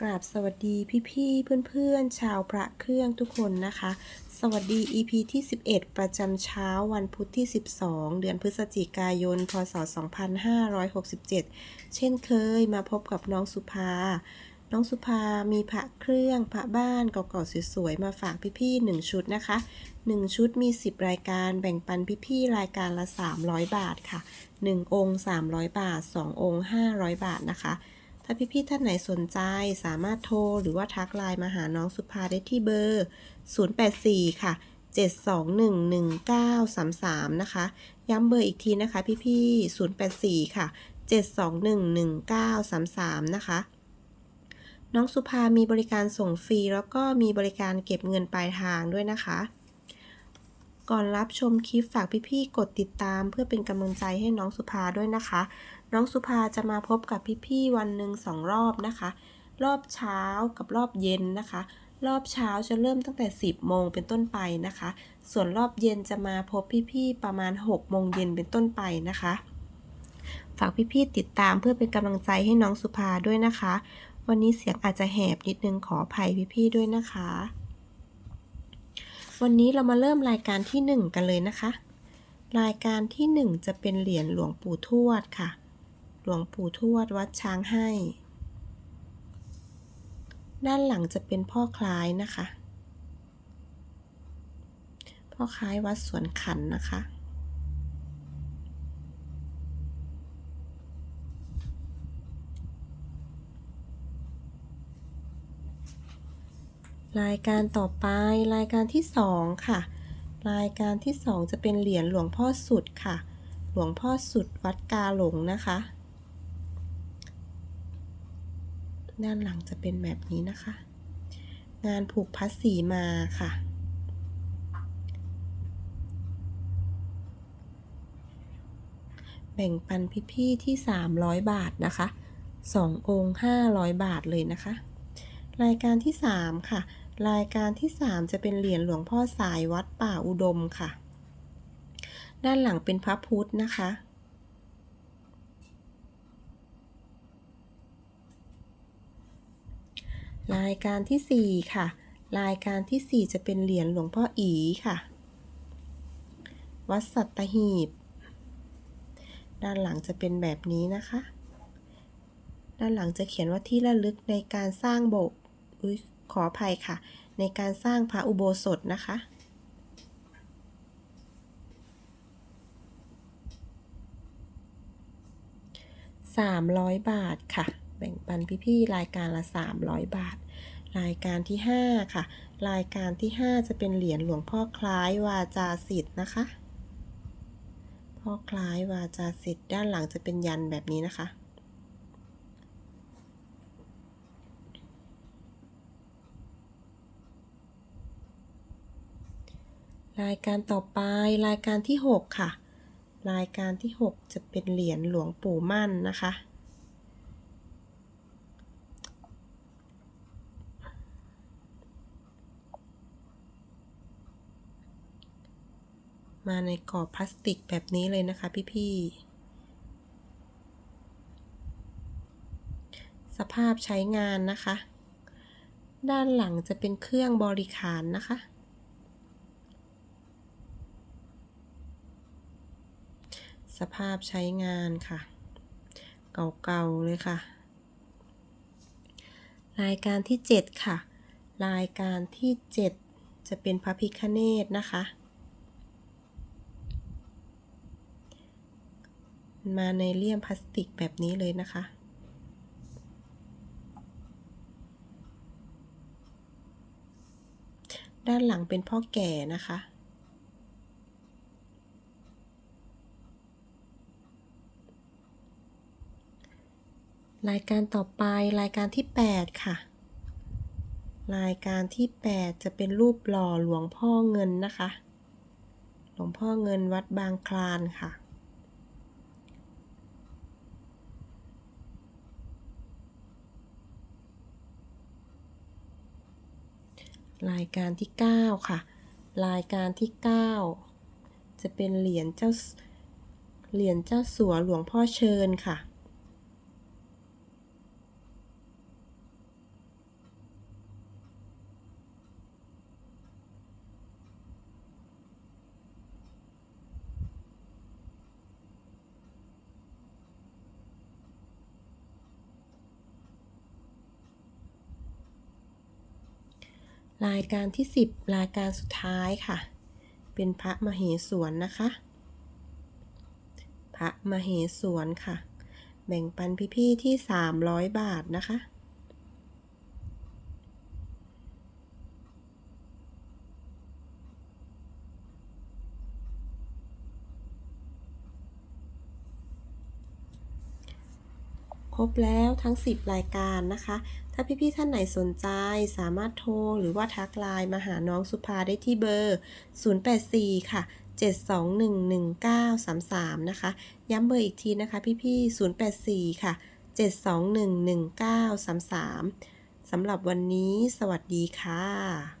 กราบสวัสดีพี่ๆเพื่อนๆ ชาวพระเครื่องทุกคนนะคะ สวัสดี EP ที่ 11 ประจำเช้าวันพุธที่ 12 เดือนพฤศจิกายน พศ 2567 เช่นเคยมาพบกับน้องสุภา น้องสุภามีพระเครื่องพระบ้านเก่าๆสวยๆ มาฝากพี่ๆ 1 ชุดนะคะ 1 ชุดมี 10 รายการแบ่งปันพี่ๆ รายการละ 300 บาทค่ะ 1 องค์ 300 บาท 2 องค์ 500 บาทนะคะ ถ้าพี่ๆท่านไหนสนใจสามารถโทรหรือว่าทักไลน์มาหาน้องสุภาได้ที่เบอร์ 084 ค่ะ 7211933 นะคะ ย้ำเบอร์อีกทีนะคะ พี่ๆ084 ค่ะ 7211933 นะคะน้องสุภามีบริการส่งฟรี แล้วก็มีบริการเก็บเงินปลายทางด้วยนะคะ ก่อนรับชมคลิปฝากพี่ๆกดติดตาม เพื่อเป็นกำลังใจให้น้องสุภาด้วยนะคะ น้องสุภาจะมาพบกับพี่ๆวันหนึ่งสองรอบนะคะ รอบเช้ากับรอบเย็นนะคะ รอบเช้าจะเริ่มตั้งแต่ 10โมงเป็นต้นไปนะคะ ส่วนรอบเย็นจะมาพบพี่ๆประมาณ6โมงเย็นเป็นต้นไปนะคะ ฝากพี่ๆติดตามเพื่อเป็นกำลังใจให้น้องสุภาด้วยนะคะ วันนี้เสียงอาจจะแหบนิดนึงขออภัยพี่ๆด้วยนะคะ วันนี้เรามาเริ่มรายการที่ 1 กันเลยนะคะ รายการที่ 1 จะเป็นเหรียญหลวงปู่ทวดค่ะ หลวงปู่ทวดวัดช้างให้ ด้านหลังจะเป็นพ่อคล้ายนะคะ พ่อคล้ายวัดสวนขันนะคะ รายการต่อไปรายการที่สองค่ะ รายการที่สองจะเป็นเหรียญหลวงพ่อสุดค่ะ หลวงพ่อสุดวัดกาหลงนะคะ ด้านหลังจะเป็นแบบนี้นะคะ งานผูกพัดสีมาค่ะ แบ่งปันพี่ๆที่ 300 บาทนะคะ 2 องค์ 500 บาทเลยนะคะ รายการที่ 3 ค่ะ รายการที่ 3 จะเป็นเหรียญหลวงพ่อสายวัดป่าอุดมค่ะ ด้านหลังเป็นพระพุทธนะคะ รายการที่ 4 ค่ะ รายการที่ 4 จะเป็นเหรียญหลวงพ่ออีค่ะ วัดสัตหีบ ด้านหลังจะเป็นแบบนี้นะคะ ด้านหลังจะเขียนว่าที่ระลึกในการสร้างโบสถ์ขออภัยค่ะ ในการสร้างพระอุโบสถนะคะ300 บาทค่ะ แบ่งปันพี่ๆรายการละ 300 บาท รายการที่ 5 ค่ะ รายการที่ 5 จะเป็นเหรียญหลวงพ่อคล้ายวาจาสิทธ์นะคะ พ่อคล้ายวาจาสิทธ์ด้านหลังจะเป็นยันแบบนี้นะคะรายการต่อไปรายการที่ 6 ค่ะ รายการที่ 6 จะเป็นเหรียญหลวงปู่มั่นนะคะ มาในกรอบพลาสติกแบบนี้เลยนะคะพี่ๆ สภาพใช้งานนะคะ ด้านหลังจะเป็นเครื่องบริขารนะคะ สภาพใช้งานค่ะ เก่าๆเลยค่ะ รายการที่ 7 ค่ะ รายการที่ 7 จะเป็นพระพิคเนตนะคะ มาในเลี่ยมพลาสติกแบบนี้เลยนะคะ ด้านหลังเป็นพ่อแก่นะคะ รายการต่อไปรายการที่ 8 ค่ะ รายการที่ 8 จะเป็นรูปหล่อหลวงพ่อเงินนะคะ หลวงพ่อเงินวัดบางคลานค่ะ รายการที่ 9 ค่ะ รายการที่ 9 จะเป็นเหรียญเจ้าเหรียญเจ้าสัวหลวงพ่อเชิญค่ะ รายการที่ 10 รายการสุดท้ายค่ะ เป็นพระมเหสวนนะคะ พระมเหสวนค่ะ แบ่งปันพี่ๆที่ 300 บาทนะคะ ครบแล้วทั้ง 10 รายการนะคะ ถ้าพี่ๆท่านไหนสนใจสามารถโทรหรือว่าทักไลน์มาหาน้องสุภาได้ที่เบอร์ 084 ค่ะ 7211933 นะคะ ย้ำเบอร์อีกทีนะคะ พี่ๆ084 ค่ะ 7211933 สำหรับวันนี้ สวัสดีค่ะ